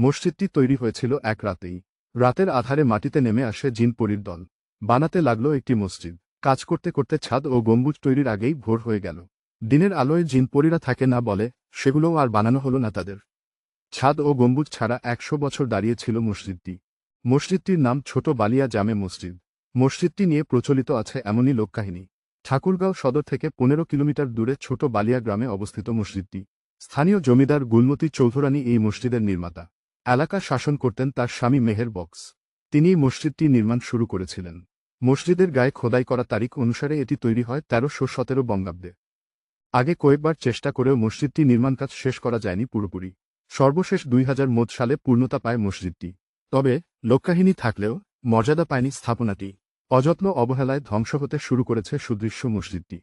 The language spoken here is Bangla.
মসজিদটি তৈরি হয়েছিল এক রাতেই। রাতের আধারে মাটিতে নেমে আসে জিনপরির দল। বানাতে লাগল একটি মসজিদ। কাজ করতে করতে ছাদ ও গম্বুজ তৈরির আগেই ভোর হয়ে গেল। দিনের আলোয় জিনপরিরা থাকে না বলে সেগুলোও আর বানানো হলো না তাদের। ছাদ ও গম্বুজ ছাড়া একশো বছর দাঁড়িয়েছিল মসজিদটি। মসজিদটির নাম ছোট বালিয়া জামে মসজিদ। মসজিদটি নিয়ে প্রচলিত আছে এমনই লোককাহিনী। ঠাকুরগাঁও সদর থেকে পনেরো কিলোমিটার দূরে ছোট বালিয়া গ্রামে অবস্থিত মসজিদটি। স্থানীয় জমিদার গুলমতি চৌধুরানী এই মসজিদের নির্মাতা। এলাকা শাসন করতেন তার স্বামী মেহের বক্স। তিনি মসজিদটি নির্মাণ শুরু করেছিলেন। মসজিদের গায়ে খোদাই করা তারিখ অনুসারে এটি তৈরি হয় তেরোশো সতেরো বঙ্গাব্দে। আগে কয়েকবার চেষ্টা করেও মসজিদটি নির্মাণ কাজ শেষ করা যায়নি পুরোপুরি। সর্বশেষ দুই হাজার মোদ সালে পূর্ণতা পায় মসজিদটি। তবে লোককাহিনী থাকলেও মর্যাদা পায়নি স্থাপনাটি। অযত্ন অবহেলায় ধ্বংস হতে শুরু করেছে সুদৃশ্য মসজিদটি।